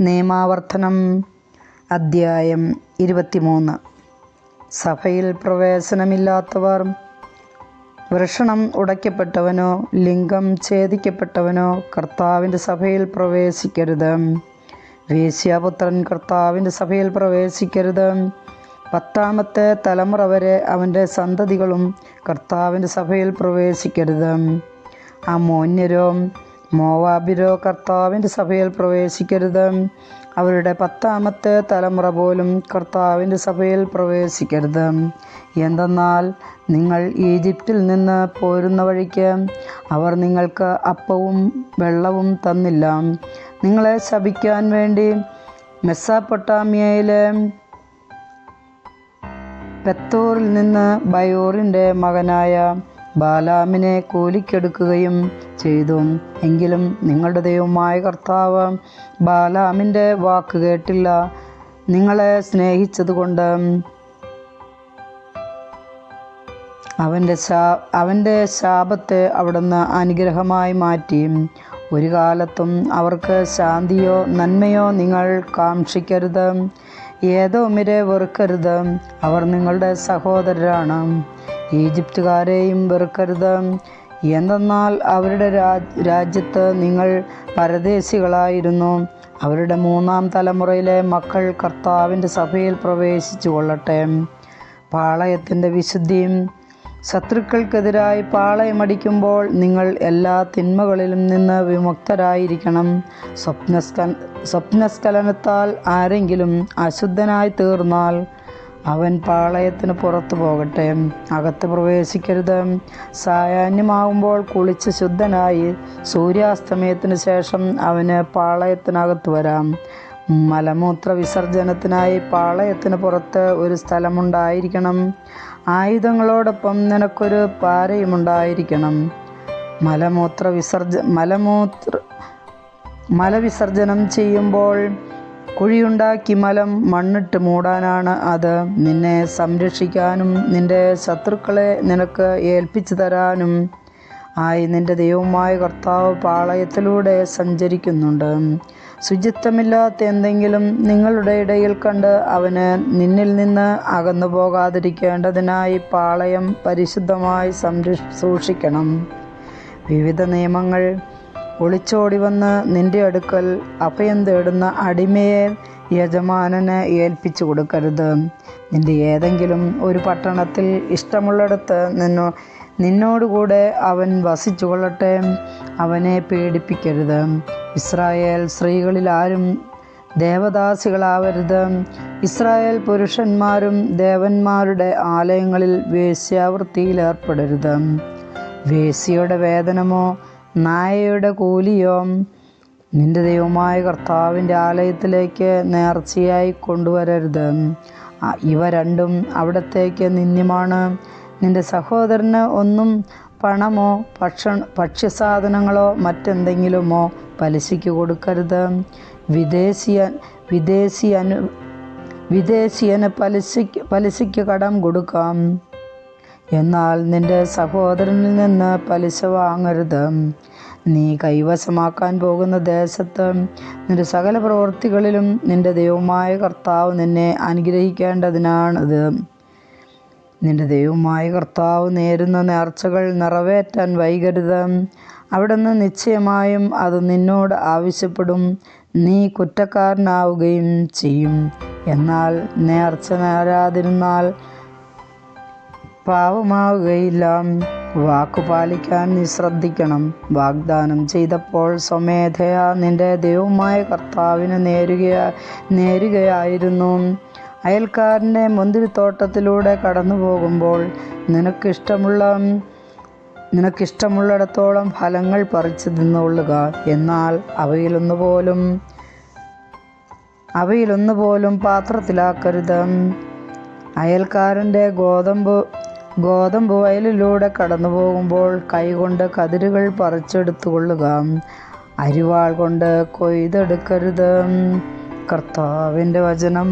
നിയമാവർത്തനം അദ്ധ്യായം ഇരുപത്തിമൂന്ന്. സഭയിൽ പ്രവേശനമില്ലാത്തവർ വൃഷണം ഉടയ്ക്കപ്പെട്ടവനോ ലിംഗം ഛേദിക്കപ്പെട്ടവനോ കർത്താവിന്റെ സഭയിൽ പ്രവേശിക്കരുത്. വേശ്യാപുത്രൻ കർത്താവിന്റെ സഭയിൽ പ്രവേശിക്കരുത്. പത്താമത്തെ തലമുറ വരെ അവന്റെ സന്തതികളും കർത്താവിന്റെ സഭയിൽ പ്രവേശിക്കരുത്. അമോന്യരോ മോവാബിരോ കർത്താവിന്റെ സഭയിൽ പ്രവേശിക്കരുത്. അവരുടെ പത്താമത്തെ തലമുറ പോലും കർത്താവിന്റെ സഭയിൽ പ്രവേശിക്കരുത്. എന്തെന്നാൽ നിങ്ങൾ ഈജിപ്തിൽ നിന്ന് പോരുന്ന വഴിക്ക് അവർ നിങ്ങൾക്ക് അപ്പവും വെള്ളവും തന്നില്ല. നിങ്ങളെ ശപിക്കാൻ വേണ്ടി മെസ്സാപ്പൊട്ടാമിയയിലെ പെത്തോറിൽ നിന്ന് ബയോറിന്റെ മകനായ ബാലാമിനെ കൂലിക്കെടുക്കുകയും ചെയ്തു. എങ്കിലും നിങ്ങളുടെ ദൈവമായ കർത്താവ് ബാലാമിന്റെ വാക്ക് കേട്ടില്ല. നിങ്ങളെ സ്നേഹിച്ചതുകൊണ്ട് അവന്റെ ശാ അവന്റെ ശാപത്തെ അവിടുന്ന് അനുഗ്രഹമായി മാറ്റി. ഒരു കാലത്തും അവർക്ക് ശാന്തിയോ നന്മയോ നിങ്ങൾ കാക്ഷിക്കരുത്. ഏതോ മിരെ വെറുക്കരുത്. അവർ നിങ്ങളുടെ സഹോദരരാണ്. ഈജിപ്തുകാരെയും വെറുക്കരുത്. എന്തെന്നാൽ അവരുടെ രാജ്യത്ത് നിങ്ങൾ പരദേശികളായിരുന്നു. അവരുടെ മൂന്നാം തലമുറയിലെ മക്കൾ കർത്താവിന്റെ സഭയിൽ പ്രവേശിച്ചു കൊള്ളട്ടെ പാളയത്തിന്റെ വിശുദ്ധിയും ശത്രുക്കൾക്കെതിരായി പാളയമടിക്കുമ്പോൾ നിങ്ങൾ എല്ലാ തിന്മകളിലും നിന്ന് വിമുക്തരായിരിക്കണം. സ്വപ്നസ്ക സ്വപ്നസ്ഖലനത്താൽ ആരെങ്കിലും അശുദ്ധനായി തീർന്നാൽ അവൻ പാളയത്തിന് പുറത്തു പോകട്ടെ. അകത്ത് പ്രവേശിക്കരുത്. സായാഹ്നമാവുമ്പോൾ കുളിച്ച് ശുദ്ധനായി സൂര്യാസ്തമയത്തിന് ശേഷം അവന് പാളയത്തിനകത്ത് വരാം. മലമൂത്ര വിസർജനത്തിനായി പാളയത്തിന് പുറത്ത് ഒരു സ്ഥലമുണ്ടായിരിക്കണം. ആയുധങ്ങളോടൊപ്പം നിനക്കൊരു പാരയുമുണ്ടായിരിക്കണം. മലമൂത്ര വിസർജ മലമൂത്ര മലവിസർജനം ചെയ്യുമ്പോൾ കുഴിയുണ്ടാക്കി മലം മണ്ണിട്ട് മൂടാനാണ് അത്. നിന്നെ സംരക്ഷിക്കാനും നിന്റെ ശത്രുക്കളെ നിനക്ക് ഏൽപ്പിച്ചു തരാനും ആയി നിന്റെ ദൈവമായ കർത്താവ് പാളയത്തിലൂടെ സഞ്ചരിക്കുന്നുണ്ട്. ശുചിത്വമില്ലാത്ത എന്തെങ്കിലും നിങ്ങളുടെ ഇടയിൽ കണ്ട് അവന് നിന്നിൽ നിന്ന് അകന്നു പോകാതിരിക്കേണ്ടതിനായി പാളയം പരിശുദ്ധമായി സംരക്ഷ സൂക്ഷിക്കണം. വിവിധ നിയമങ്ങൾ ഒളിച്ചോടി വന്ന് നിന്റെ അടുക്കൽ അഭയം തേടുന്ന അടിമയെ യജമാനന് ഏൽപ്പിച്ചു കൊടുക്കരുത്. നിന്റെ ഏതെങ്കിലും ഒരു പട്ടണത്തിൽ ഇഷ്ടമുള്ളിടത്ത് നിന്നോ നിന്നോടുകൂടെ അവൻ വസിച്ചു കൊള്ളട്ടെ അവനെ പീഡിപ്പിക്കരുത് ഇസ്രായേൽ സ്ത്രീകളിൽ ആരും ദേവദാസികളാവരുത്. ഇസ്രായേൽ പുരുഷന്മാരും ദേവന്മാരുടെ ആലയങ്ങളിൽ വേശ്യാവൃത്തിയിൽ ഏർപ്പെടരുത് വേശ്യയുടെ വേതനമോ നായയുടെ കൂലിയോ നിന്റെ ദൈവമായ കർത്താവിന്റെ ആലയത്തിലേക്ക് നേർച്ചയായി കൊണ്ടുവരരുത്. ഇവ രണ്ടും അവിടത്തേക്ക് നിന്ദ്യമാണ്. നിന്റെ സഹോദരന് ഒന്നും പണമോ ഭക്ഷ ഭക്ഷ്യസാധനങ്ങളോ മറ്റെന്തെങ്കിലുമോ പലിശയ്ക്ക് കൊടുക്കരുത്. വിദേശീയ വിദേശി അനു വിദേശീയന് പലിശയ്ക്ക് പലിശയ്ക്ക് കടം കൊടുക്കാം. എന്നാൽ നിന്റെ സഹോദരനിൽ നിന്ന് പലിശ വാങ്ങരുത്. നീ കൈവശമാക്കാൻ പോകുന്ന ദേശത്ത് നിന്റെ സകല പ്രവൃത്തികളിലും നിന്റെ ദൈവമായ കർത്താവ് നിന്നെ അനുഗ്രഹിക്കേണ്ടതിനാണിത്. നിന്റെ ദൈവമായ കർത്താവ് നേരുന്ന നേർച്ചകൾ നിറവേറ്റാൻ വൈകരുത്. അവിടുന്ന് നിശ്ചയമായും അത് നിന്നോട് ആവശ്യപ്പെടും. നീ കുറ്റക്കാരനാവുകയും ചെയ്യും. എന്നാൽ നേർച്ച നേരാതിരുന്നാൽ പാവമാവുകയില്ല വാക്കു പാലിക്കാൻ നീ ശ്രദ്ധിക്കണം. വാഗ്ദാനം ചെയ്തപ്പോൾ സ്വമേധയാ നിന്റെ ദൈവമായ കർത്താവിന് നേരുകയാ നേരുകയായിരുന്നു. അയൽക്കാരന്റെ മുന്തിരിത്തോട്ടത്തിലൂടെ കടന്നു പോകുമ്പോൾ നിനക്കിഷ്ടമുള്ള നിനക്കിഷ്ടമുള്ളിടത്തോളം ഫലങ്ങൾ പറിച്ചു തിന്നുകൊള്ളുക. എന്നാൽ അവയിലൊന്നുപോലും അവയിലൊന്നുപോലും പാത്രത്തിലാക്കരുത്. അയൽക്കാരന്റെ ഗോതമ്പ് ഗോതമ്പ് വയലിലൂടെ കടന്നു പോകുമ്പോൾ കൈകൊണ്ട് കതിരുകൾ പറിച്ചെടുത്തു കൊള്ളുക അരിവാൾ കൊണ്ട് കൊയ്തെടുക്കരുത്. കർത്താവിന്റെ വചനം.